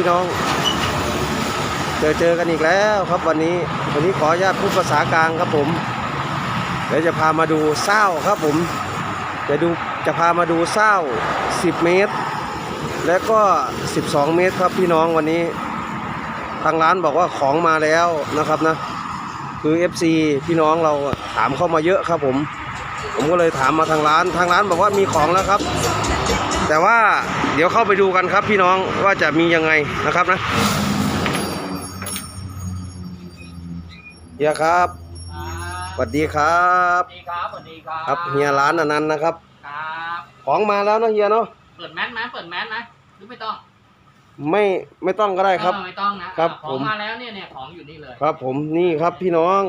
พี่น้อง เจอเจอกันอีกแล้วครับวันนี้ วันนี้ขออนุญาตพูดภาษากลางครับผม เดี๋ยวจะพามาดูเศร้าครับผม จะดูจะพามาดูเศร้า 10 เมตร และก็ 12 เมตรครับพี่น้องวันนี้ ทางร้านบอกว่าของมาแล้วนะครับนะ คือ FC พี่น้องเราถามเข้ามาเยอะครับผม ผมก็เลยถามมาทางร้าน ทางร้านบอกว่ามีของแล้วครับ แต่ว่า เดี๋ยวเข้าไปดูกันครับพี่น้องว่าจะมียังไงนะครับนะเฮียครับสวัสดีครับสวัสดีครับสวัสดีครับครับเฮียร้านอนันต์นะครับ ครับของมาแล้วเนอะเฮียเนาะเปิดแมสไหมเปิดแมสไหมหรือไม่ต้อง ไม่ไม่ต้องก็ได้ครับเออไม่ต้องนะครับขผองมมาแล้วเนี่ยเนี่ยของอยู่นี่เลย ครับ ผมนี่ครับพี่น้อง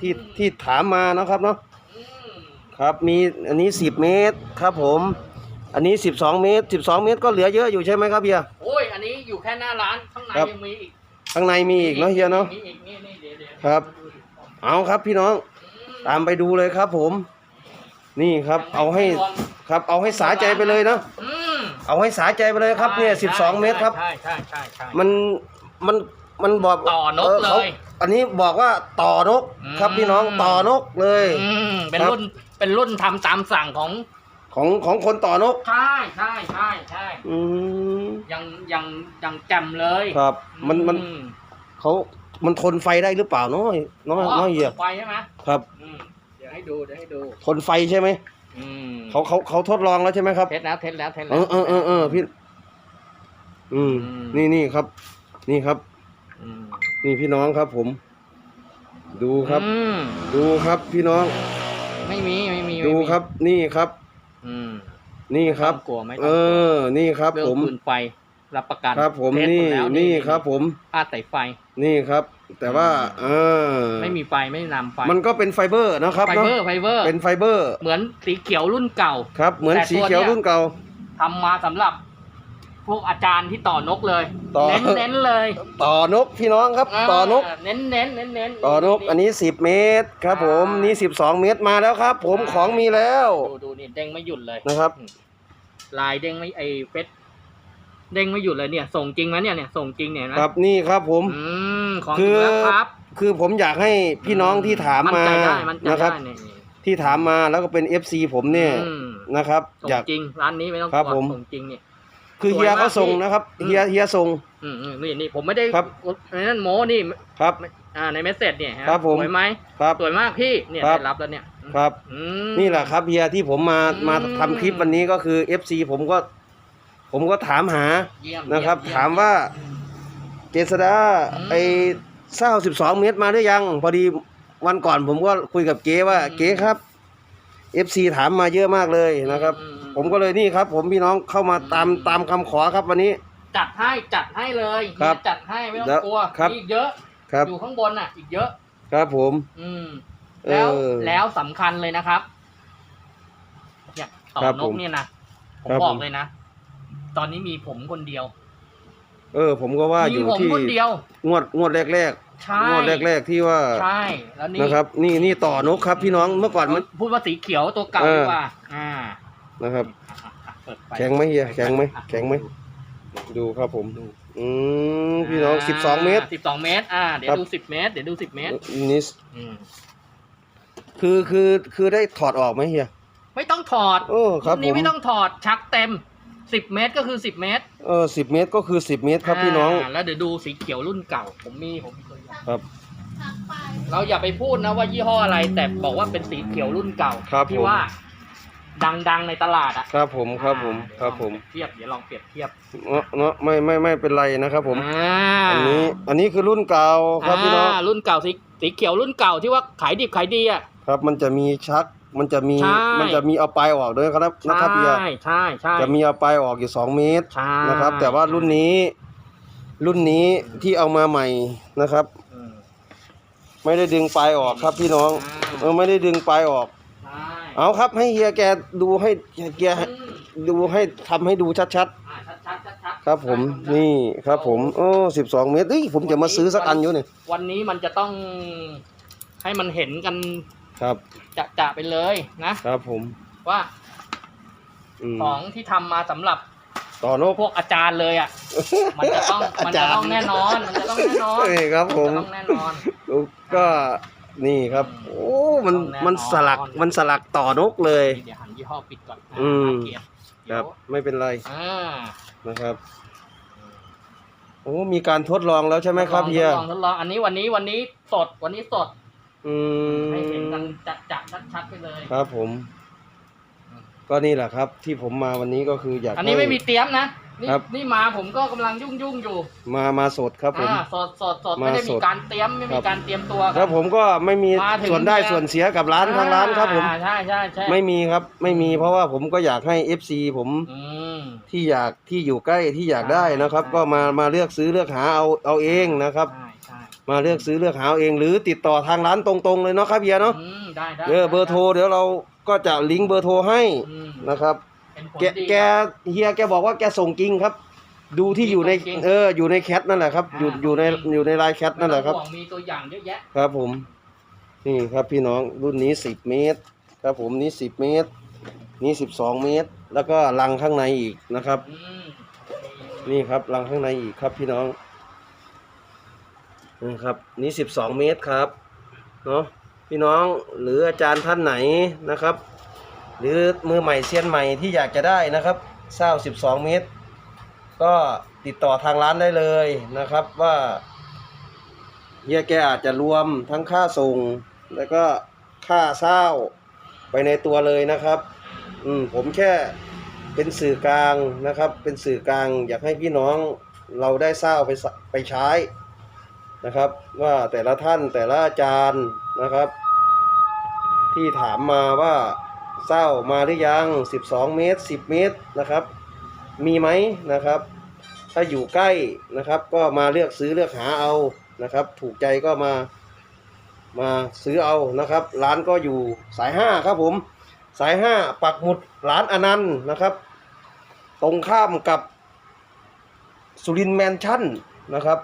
ที่ที่ถามมานะครับเนาะอืมครับมีอันนี้10เมตรครับผม อันนี้ 12 เมตร 12 เมตรก็เหลือเยอะอยู่ใช่ไหมครับเฮีย โอ้ย อันนี้อยู่แค่หน้าร้าน ข้างในครับ ยังมีอีกข้างในมีอีกเนาะเฮียเนาะ มีอีกนี่นี่เดี๋ยวเดี๋ยวครับ เอาครับพี่น้องอืมตามไปดูเลยครับผม นี่ครับเอาให้ครับเอาให้สาใจไปเลยเนาะอืมเอาให้สาใจไปเลยครับเนี่ย ใช่12 เมตรครับ ใช่ใช่ใช่ใช่ มันมันมันบอกต่อนกขาเลยอันนี้บอกว่าต่อนกอืมครับพี่น้องต่อนกเลย อืมเป็นครับ รุ่นเป็นรุ่นทำตามสั่งของ ของของคนต่อนก ใช่ใช่ใช่ใช่อืมยังยังยังแจ่มเลยครับ มันมันอืเขามันทนไฟได้หรือเปล่าเนาะน้อยน้อยเหี้ยไฟใช่ไหมครับ อืมเดี๋ยวให้ดูเดี๋ยวให้ดูทนไฟใช่ไหมอืมเขาเขาเขาทดลองแล้วใช่ไหมครับเทสแล้วเทสแล้วเทสเอแล้วอเออเออเออพี่อืม อืม นี่นี่ครับ นี่ครับ อืมนี่พี่น้องครับ ผม ดูครับ อืมดูครับพี่น้อง ไม่มีไม่มีดูไม่มีครับนี่ครับ อืม นี่ครับ ไม่ต้องกลัวไม่ต้องเอกลัวอนี่ครับ เรื่อผงมปืนไฟรับประกันครับ ผมเทสหนี่ดแล้วนี่ครับ ผม พาดสายไฟ นี่ครับ แต่ว่า เออไม่มีไฟไม่นำไฟมันก็เป็นไฟเบอร์นะครับไฟเนาะเบอร์ไฟเบอร์ เป็นไฟเบอร์ เหมือนสีเขียวรุ่นเก่า ครับ เหมือนแต่สีตัวเขียวเนี่ย รุ่นเก่า ทำมาสำหรับ พวกอาจารย์ที่ต่อนกเลยต่อ เน้นเน้นๆเลยต่อนกพี่น้องครับ ต่อนกาเน้นเน้นเน้นเน้นต่อนกอันนี้ 10 เมตรครับผมอ่านี่นี่ 12 เมตรมาแล้วครับ ผมของมีแล้วดูดูนี่เด้งไม่หยุดเลยนะครับ ลายเด้งไม่ไอเฟสเด้งไม่หยุดเลยเนี่ย ส่งจริงไหมเนี่ยเนี่ยส่งจริงเนี่ยนะครับนี่ครับผม อืมของคืจริองแล้วครับคือผมอยากให้พี่น้องที่ถามมานใจได้มันใจนะครับ ได้เนี่ยที่ถามมาแล้วก็เป็น FC ผมเนี่ยอืมนะครับ ส่งอยาก จริงร้านนี้ไม่ต้องครับกลัวผม ส่งจริงเนี่ย คือสวยเฮียเขามากส่งพี่นะครับอืมเฮียเฮียส่ง อืมอืมนี่นี่ผมไม่ได้ครับ ในนั่นโม้นี่ครับ อ่าในเมสเซจเนี่ยฮะครับผม สวยไหมครับ สวยมากพี่เนี่ยครับ ได้รับแล้วเนี่ยครับ อืม นี่แหละครับเฮียที่ผมมาอืม มาทำคลิปวันนี้ก็คือ FC ผมก็ ผมก็ถามหา เยี่ยมนะครับเยี่ยถามว่าเจษดาอืม ไอเศร้าสิบสองเมตรมาหรือยัง พอดีวันก่อนผมก็คุยกับเก๋ว่าอืมเก๋ครับ FC ถามมาเยอะมากเลยนะครับ อืมอืม ผมก็เลยนี่ครับ ผมพี่น้องเข้ามาตามอืมตามคำขอครับวันนี้ จัดให้จัดให้เลยครับจัดให้ไม่ต้อแล้งวกลัวครับ มีอีกเยอะ ครับ อยู่ข้างบนอะ อีกเยอะ ครับผม อืมเออแล้วแล้วสำคัญเลยนะครับเนี่ยต่อครับนผกมเนี่ยนะผมครับบอกผมเลยนะ ตอนนี้มีผมคนเดียวเออ ผมก็ว่าอมียู่ผมที่คนเดียว งวดงวดแรกใช่ๆงวดแรก ๆ ที่ว่าใช่แล้วนี่นะครับ นี่นี่ต่อนกครับ พี่น้องเมื่อก่อนมัน พูดว่าสีเขียวตัวเก่าเออ ดีกว่าอ่า นะครับอะเปิดไฟแข็งไหมเฮียแข็งไหมอะแข็งไหมดูครับผมดูอืมพี่น้องสิบสองเมตรสิบสองเมตร อ่า เดี๋ยครัวบดูสิบเมตร เดี๋ยวดูสิบเมตรนี่อืมคือคือคือได้ถอดออกไหมเฮียไม่ต้องถอดโอ้ครับนผนี้มไม่ต้องถอดชักเต็มสิบเมตรก็คือสิบเมตร เออสิบเมตรก็คือสิบเมตรครับพี่น้องาแล้วเดี๋ยวดูสีเขียวรุ่นเก่า ผมมีผมมีตัวอย่างครับเราอย่าไปพูดนะว่ายี่ห้ออะไรแต่บอกว่าเป็นสีเขียวรุ่นเก่าครับที่ผมว่า ดังๆในตลาดอะครับผมครับผมอ่าครับผมเดี๋ยวลองเปรียบเทียบเดี๋ยวลองเปรียบเทียบเนาะเนาะไม่ไม่ไม่เป็นไรนะครับผมอ่าอันนี้อันนี้คือรุ่นเก่าครับพี่น้องารุ่นเก่าสีสีเขียวรุ่นเก่าที่ว่าขายดิบขายดีอะครับมันจะมีชักมันจะมีใช่มันจะมีเอาปลายออกด้วยครับนะครับเฮียใช่ใช่ใช่จะมีเอาปลายออกอยู่สองเมตรใช่นะครับ แต่ว่ารุ่นนี้ รุ่นนี้ที่เอามาใหม่นะครับอืมไม่ได้ดึงปลายออกครับพี่น้องอ่าเออไม่ได้ดึงปลายออกใช่ เอาครับให้เฮียแกดูให้เฮียอืมดูให้ทำให้ดูชัดอ่าชัดชัดชัดชัดๆครับผมนี่ครับผมโอ้สิบสองเมตรเอ้ยผมจะมาซื้อสักอันอยู่เนี่ยวันนี้มันจะต้องให้มันเห็นกันครับ จะจะๆไปเลยนะ ครับผมว่าอืมของที่ทำมาสำหรับต่อนกพวกอาจารย์เลยอะ มันจะต้องอามันจาจะรย์ต้องแน่นอนมันจะต้องแน่นอนเอ้ยครับผมนจะต้องแน่นอน ก็ นี่ครับ โอ้มันต้องแน่นอนมันสลักมันสลักต่อนกเลย เดี๋ยวหันยี่ห้อปิดก่อนนะอืม เกียรติคเดี๋รัยบวไม่เป็นไรอ่านะครับโอ้มีการทดลองแล้วใช่ไหมครับเฮียทดลองทดลองอันนี้วันนี้วันนี้สดวันนี้สดอืมให้เห็นกันจัดจัดชัดๆไปเลย ครับผม ก็นี่แหละครับ ที่ผมมาวันนี้ก็คืออยากอันนี้ให้ไม่มีเตรียมนะ นี่ครับ นี่มาผมก็กำลังยุ่งยุ่งๆอยู่มามาสดครับผม อ่าสดสดสดมาไม่ได้มีสดการเตรียมไม่ครัมีบ การเตรียมตัวแล้วผมก็ไม่มีมาถึงส่วนได้เนี่ยส่วนเสียกับร้านทางร้านครับผม อ่าใช่ใช่ใช่ไม่มีครับไม่มีเพราะว่าผมก็อยากให้ FC ผมอืม ที่อยากที่อยู่ใกล้ที่อยากได้นะครับ ใช่ ก็มามาเลือกซื้อเลือกหาเอาเอาเองนะครับ ใช่ใช่มาเลือกซื้อเลือกหาเอาเอง หรือติดต่อทางร้านตรงๆเลยเนาะครับเฮียเนาะอืมได้ได้เออเบอร์โทรเดี๋ยวเราก็จะลิงก์เบอร์โทรให้อืมนะครับ เป็นผลแกดีแกเฮียแกบอกว่าแกส่งจริงครับ ดูที่อยู่ในส่งจริงเอออยู่ในแคทนั่นแหละครับ อยู่อ่าอยู่ในส่งจริง อยู่ในไลน์แคทนั่นแหละครับ ไม่ต้องห่วงมีตัวอย่างเยอะแยะครับผม นี่ครับพี่น้องรุ่นนี้สิบเมตร ครับผมนี้สิบเมตร นี้สิบสองเมตร แล้วก็รังข้างในอีกนะครับ อืมนี่ครับรังข้างในอีกครับพี่น้องนี่ครับ นี่สิบสองเมตรครับเนาะพี่น้องหรืออาจารย์ท่านไหนนะครับ หรือมือใหม่เซียนใหม่ที่อยากจะได้นะครับเศร้าสิบสองเมตร ก็ติดต่อทางร้านได้เลยนะครับว่าเฮียแกอาจจะรวมทั้งค่าส่ง แล้วก็ค่าเศร้าไปในตัวเลยนะครับ อืมผมแค่เป็นสื่อกลางนะครับ เป็นสื่อกลาง อยากให้พี่น้องเราได้เศร้าไปสไปใช้นะครับ ว่าแต่ละท่านแต่ละอาจารย์นะครับ ที่ถามมาว่า เศร้ามาหรือยัง 12 เมตร 10 เมตรนะครับ มีไหมนะครับ ถ้าอยู่ใกล้นะครับ ก็มาเลือกซื้อเลือกหาเอานะครับ ถูกใจก็มามาซื้อเอานะครับ ร้านก็อยู่สายห้าครับผม สายห้าปักหมุดร้านอนันต์นะครับ ตรงข้ามกับสุรินแมนชั่นนะครับ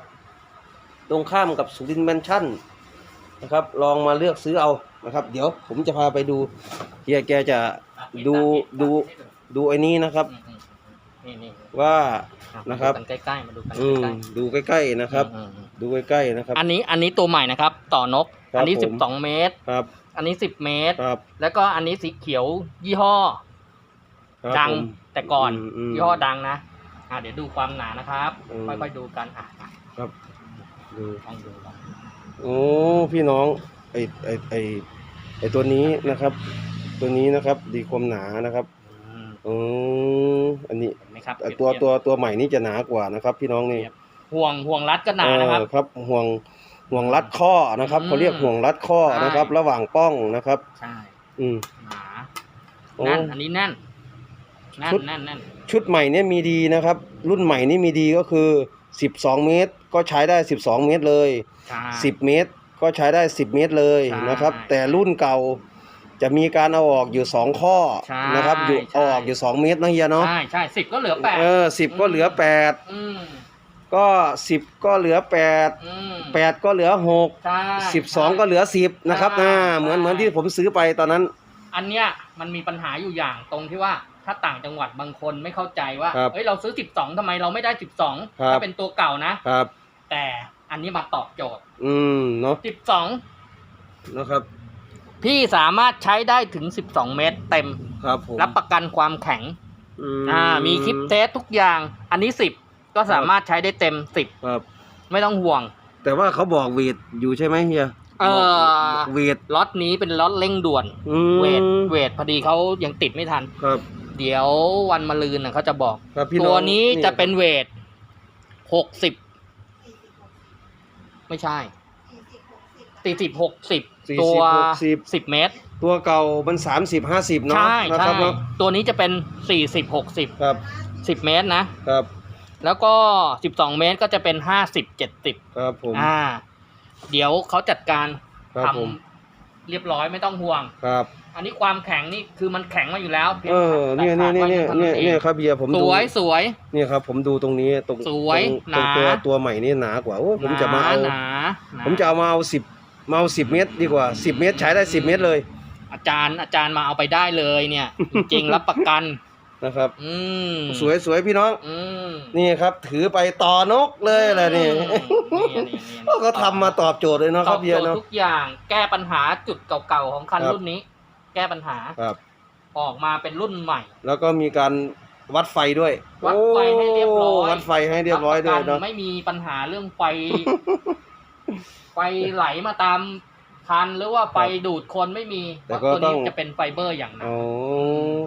ตรงข้ามกับสุรินแมนชั่นนะครับ ลองมาเลือกซื้อเอา นะครับ เดี๋ยวผมจะพาไปดูเฮียแกจะอะดูเห็นดูตามดูไอ้นี้นะครับอืมอืมอืมนี่นี่ว่าอ่นะครับมาดูกันใกล้ๆมาดูกันอืมใกล้ดูใกล้ๆๆนะครับ อืมอืมดูใกล้ๆนะครับ อันนี้อันนี้ตัวใหม่นะครับ ต่อนก ครับอันนี้ ผมสิบสองเมตร ครับอันนี้สิบเมตร ครับแล้วก็อันนี้สีเขียวยี่ห้อ ครับดังผม แต่ก่อนอืมอืมยี่ห้อดังนะอ่าเดี๋ยวดูความหนานะครับ อืม ค่อยๆดูกันอะอะครับดูลองดูลองดูโอ้พี่น้องไอไอไอไอตัวนี้นะครับ ตัวนี้นะครับ ดีความหนานะครับอืมอืมอันนี้เห็นไหมครับเอ่อเปรีตัวยบตัวตัวใหม่นี่จะหนากว่านะครับ พี่น้องนี่ห่วงห่วงรัดก็หนานะครับ เออครับห่วงห่วงรัดข้อนะครับอืมเขาเรียกห่วงรัดข้อนะครับ ใช่ ระหว่างป้องนะครับ ใช่อืม หนาโอ้แน่นอันนี้แน่นแน่นชุด แน่นแน่นชุดใหม่เนี่ยมีดีนะครับ รุ่นใหม่นี่มีดีก็คือ 12 เมตร ก็ใช้ได้ 12 เมตรเลย ใช่10 เมตร ก็ใช้ได้ 10 เมตรเลยใช่นะครับ แต่รุ่นเก่าจะมีการเอาออกอยู่ 2 ข้อใช่นะครับอยู่ใช่ เอาออกอยู่ 2 เมตรนะเฮียเนาะใช่ใช่สิบก็เหลือแปดเออสิบก็เหลือ อืม8 ก็ 10 ก็เหลือ 8 อืม8 ก็เหลือ 6 ใช่ 12 ก็เหลือ 10 นะครับใช่อ่าเหมือนใช่ เหมือนที่ผมซื้อไปตอนนั้น อันเนี้ยมันมีปัญหาอยู่อย่างตรงที่ว่าถ้าต่างจังหวัดบางคนไม่เข้าใจว่าครับเฮ้ยเราซื้อสิบสองทำไมเราไม่ได้สิบสองครับ ถ้าเป็นตัวเก่านะ ครับ แต่ อันนี้มาตอบโจทย์อืมเนาะสิบสองนะครับ พี่สามารถใช้ได้ถึงสิบสองเมตรเต็ม ครับผมรับประกันความแข็งอือ่า มีคลิปเทสทุกอย่าง อันนี้สิบก็สามารถใช้ได้เต็มสิบครับ ไม่ต้องห่วง แต่ว่าเขาบอกเวทอยู่ใช่ไหมเฮียเออบอกเวทล็อตนี้เป็นล็อตเร่งด่วนอืมเวทเวทพอดีเขายังติดไม่ทันครับ เดี๋ยววันมะรืนน่ะเขาจะบอกครับพี่น้องตัวนี้จะเป็นเวทหกสิบ ไม่ใช่สี่สิบหกสิบ40ตัว60 สิบเมตร ตัวเก่ามันสามสิบห้าสิบเนาะใช่นะใช่ครับเนาะตัวนี้จะเป็นสี่สิบหกสิบครับสิบเมตรนะ ครับแล้วก็สิบสองเมตรก็จะเป็นห้าสิบเจ็ดสิบครับผม อ่า เดี๋ยวเขาจัดการครับทผมำเรียบร้อยไม่ต้องห่วง ครับ อันนี้ความแข็งนี่คือมันแข็งมาอยู่แล้วพียงเออเนี่ยเนี่ยเนี่ยเนี่ยเนี่ยเนี่ยครับเบียร์ผมสดูวยสวย เนี่ยครับผมดูตรงนี้ตรงสวยตรงตรงตัวหนาตัวใหม่นี่หนากว่าโอ้ผมจะมาเอาหนาหนาผมจะเอามาเอาสิบมาเอาสิบเมตรดีกว่าสิบเมตรใช้ได้สิบเมตรเลยอาจารย์อาจารย์มาเอาไปได้เลยเนี่ย จริงๆรับประกัน นะครับ อืมสวยสวยพี่น้อง อืมนี่ครับ ถือไปต่อนกเลยแหละนี่อืมนี่นี่นี่ก็ทำมาตอบโจทย์เลยเนาะตคอรับบเฮีโจยทย์เนาะ ทุกอย่างแก้ปัญหาจุดเก่าๆของคันครับ รุ่นนี้ แก้ปัญหา ครับ ออกมาเป็นรุ่นใหม่ แล้วก็มีการวัดไฟด้วยวัดไฟให้เรียบร้อย โวัดไฟให้เรียบร้อยด้วยปะกัเนาะไม่มีปัญหาเรื่องไฟ ไฟไหลมาตามคันหรือว่าไฟดูดคนไม่มีเพแต่ราะก็ตัวต้อนี้งจะเป็นไฟเบอร์อย่างหนั้นโอ้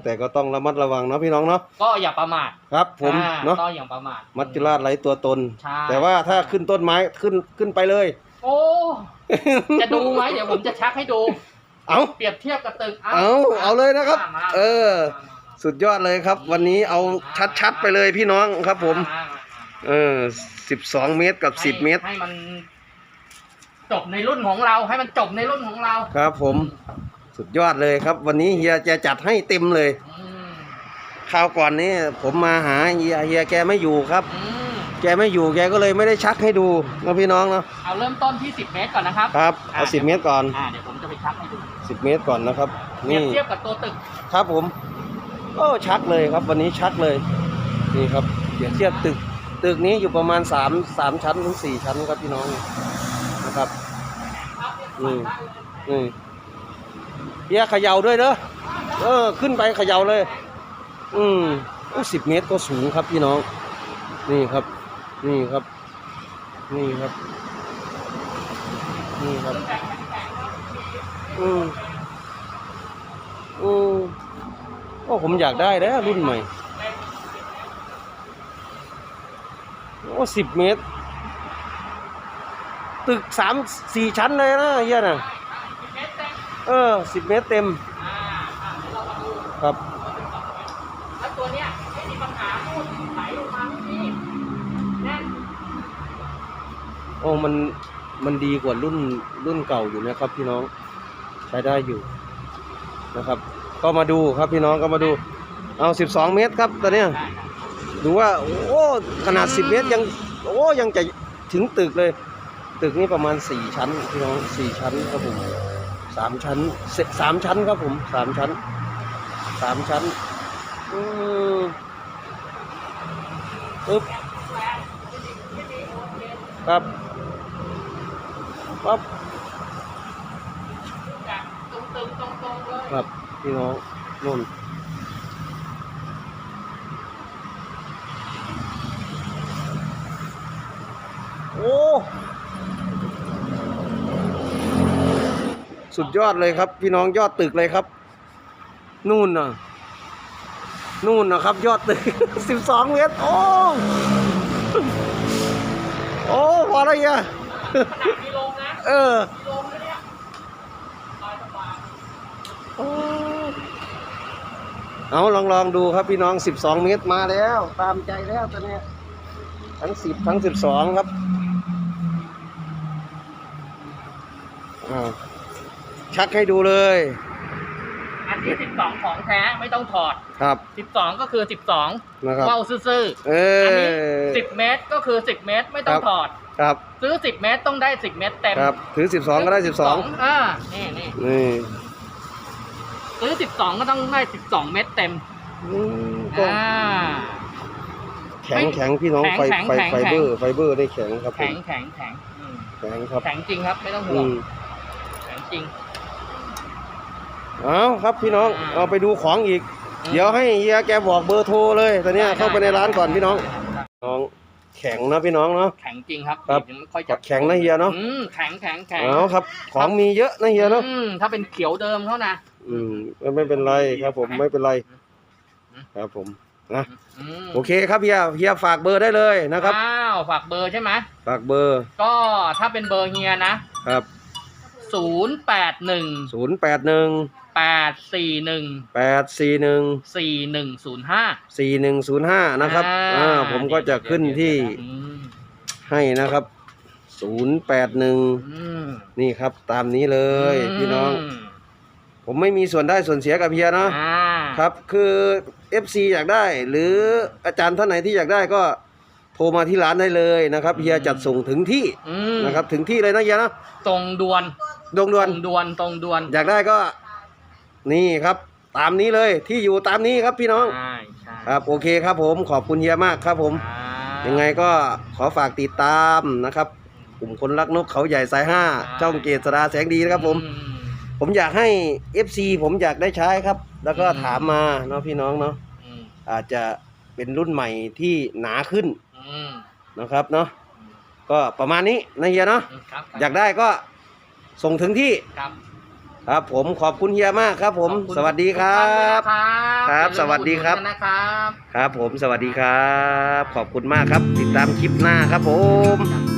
แต่ก็ต้องระมัดระวังเนาะพี่น้องเนาะ ก็อย่าประมาทครับ ผมอ่าเนาะ ก็อย่าประมาทมัจจุราชไร้ตัวตน ใช่แต่ว่าถ้าขึ้นต้นไม้ขึ้นขึ้นไปเลย โอ้ จะดูไหมเดี๋ยวผมจะชักให้ดู เอาเปรียบเทียบกับตึกเอาเอาเลยนะครับมามาเออมามาสุดยอดเลยครับ วันนี้เอาชัดๆไปเลยพี่น้องครับผมมามามาเออสิบสองเมตรกับสิบให้เมตร ให้มันจบในรุ่นของเราให้มันจบในรุ่นของเรา ครับ ผมสุดยอดเลยครับ วันนี้เฮียจะจัดให้เต็มเลยอืมคราวก่อนนี้ผมมาหาเฮียเฮียแกไม่อยู่ครับอืมแกไม่อยู่แกก็เลยไม่ได้ชักให้ดูนะพี่น้องเนาะเอาเริ่มต้นที่10เมตรก่อนนะครับ ครับ เอาสิบเมตรก่อนอ่าเดี๋ยวผมจะไปชักให้ดู สิบเมตรก่อนนะครับเปรียนี่บเทียบกับตัวตึกครับผมโอ้ชักเลยครับ วันนี้ชักเลย นี่ครับเดี๋ยวเทียบตึก ตึกนี้อยู่ประมาณสามสามชั้นถึงสี่ชั้นครับพี่น้องนะครับอืมนี่เฮียเขย่าด้วยเด้อเออ ขึ้นไปเขย่าเลย อืมอู้สิบเมตรก็สูงครับพี่น้อง นี่ครับ นี่ครับ นี่ครับ นี่ครับ อืมอืมโอ้ผมอยากได้แล้วรุ่นใหม่ โอ้สิบเมตร ตึกสามสี่ชั้นเลยนะเฮียน่ะเออสิบเมตรเต็มอ่าอ่าเดี๋ยวเรามาดูครับแล้วตัวเนี้ยไม่มีปัญหาพูดไหลลงมาไม่มีแน่นโอ้มันมันดีกว่ารุ่นรุ่นเก่าอยู่นะครับพี่น้อง ใช้ได้อยู่นะครับ ก็มาดูครับพี่น้องก็มาดู เอาสิบสองเมตรครับตอนเนี้ยดูว่าโอ้ขนาดสิบเมตรยังโอ้ยังจะถึงตึกเลย ตึกนี้ประมาณสี่ชั้นพี่น้องสี่ชั้นครับผมสามชั้นเสร็จสามชั้นครับผมสามชั้นสามชั้นอืมปึ๊บครับปั๊บ จากตรงๆต รงๆเลยครับพี่น้องนุ่นโอ้สุดยอดเลยครับ พี่น้องยอดตึกเลยครับ นู่นน่ะ นู่นนะครับ ยอดตึกสิบสองเมตรโอ้โอ้พอแล้วเฮียขนาดมีลงนะเออ มีลงนะเนี่ยสบายสบาย เอาลองลองดูครับพี่น้อง 12 เมตรมาแล้ว ตามใจแล้วตอนเนี้ยทั้ง 10 ทั้ง 12 ครับอ่าชักให้ดูเลย อันที่สิบสองของแท้ไม่ต้องถอด ครับสิบสองก็คือสิบสองนะครับว่าวซื่อเอๆอันอนี้สิบเมตรก็คือสิบเมตรไม่ต้องครับถอดครับซื้อสิบเมตรต้องได้สิบเมตรเต็มครับ ถือ 12 ก็ได้ 12อ่านี่นี่นี่ ซื้อสิบสองก็ต้องได้สิบสองเมตรเต็มอืมก็อ่า แข็งแข็งพี่น้องไฟแข็งไฟแข็งไฟแข็ง เบอร์ไฟเบอร์ได้แข็งครับผแข็มงแข็งแข็งอืมแข็งครับแข็งจริงครับ ไม่ต้องห่อืวงมแข็งจริง เอาครับพี่น้องอ่า เอาไปดูของอีก เดี๋ยวให้เฮียแกบอกเบอร์โทรเลยตอนเนี้ยเข้าไปในร้านก่อนพี่น้องน้องแข็งนะพี่น้องเนาะ แข็งจริงครับครับเดี๋ยวไม่ค่อยจับแข็งนะเฮียเนาะอืมแข็งแข็งแข็งเอาครับ ของมีเยอะนะเฮียเนาะอืมถ้าเป็นเขียวเดิมเขานะ อืมไม่เป็นไรครับ ผมไม่เป็นไร ครับผมนะอืมโอเคครับเฮียเฮียฝากเบอร์ได้เลยนะครับ อ้าวฝากเบอร์ใช่ไหมฝากเบอร์ก็ถ้าเป็นเบอร์เฮียนะครับ ศูนย์แปดหนึ่งศูนย์แปดหนึ่งแปดสี่หนึ่งแปดสี่หนึ่งสี่หนึ่งศูนย์ห้าสี่หนึ่งศูนย์ห้านะครับ อ่า ผมก็จะขึ้นที่อืมให้นะครับศูนย์แปดหนึ่งอืมนี่ครับ ตามนี้เลยพี่น้อง ผมไม่มีส่วนได้ส่วนเสียกับเฮียเนาะอ่าครับ คือ FC อยากได้ หรืออาจารย์ท่านไหนที่อยากได้ก็โทรมาที่ร้านได้เลยนะครับเฮียจัดส่งถึงที่อืมนะครับ ถึงที่เลยนะเฮียนะตรงดวนดงดวนตรงดวนตรงดวนอยากได้ก็ นี่ครับ ตามนี้เลยที่อยู่ตามนี้ครับพี่น้อง ใช่ใช่ครับโอเคครับผมขอบคุณเฮียมากครับผม ครับยังไงก็ขอฝากติดตามนะครับ กลุ่มคนรักนกเขาใหญ่สายห้าช่องเกษราแสงดีนะครับผม อื ผมอยากให้ FC ผมอยากได้ใช้ครับ แล้วก็อืมถามมาเนาะพี่น้องเนาะอืมอาจจะเป็นรุ่นใหม่ที่หนาขึ้นอืมนะครับเนาะก็ประมาณนี้นะเฮียเนาะอืมครับอยากได้ก็ส่งถึงที่ครับครับ ผมขอบคุณเฮียมากครับ ผมขอบคุณสวัสดีครับทุกท่านด้วยนะครับครับ อย่าลืมสวัสดีครับอุหนุนกันนะครับครับผมสวัสดีครับ ขอบคุณมากครับ ติดตามคลิปหน้าครับผม ครับ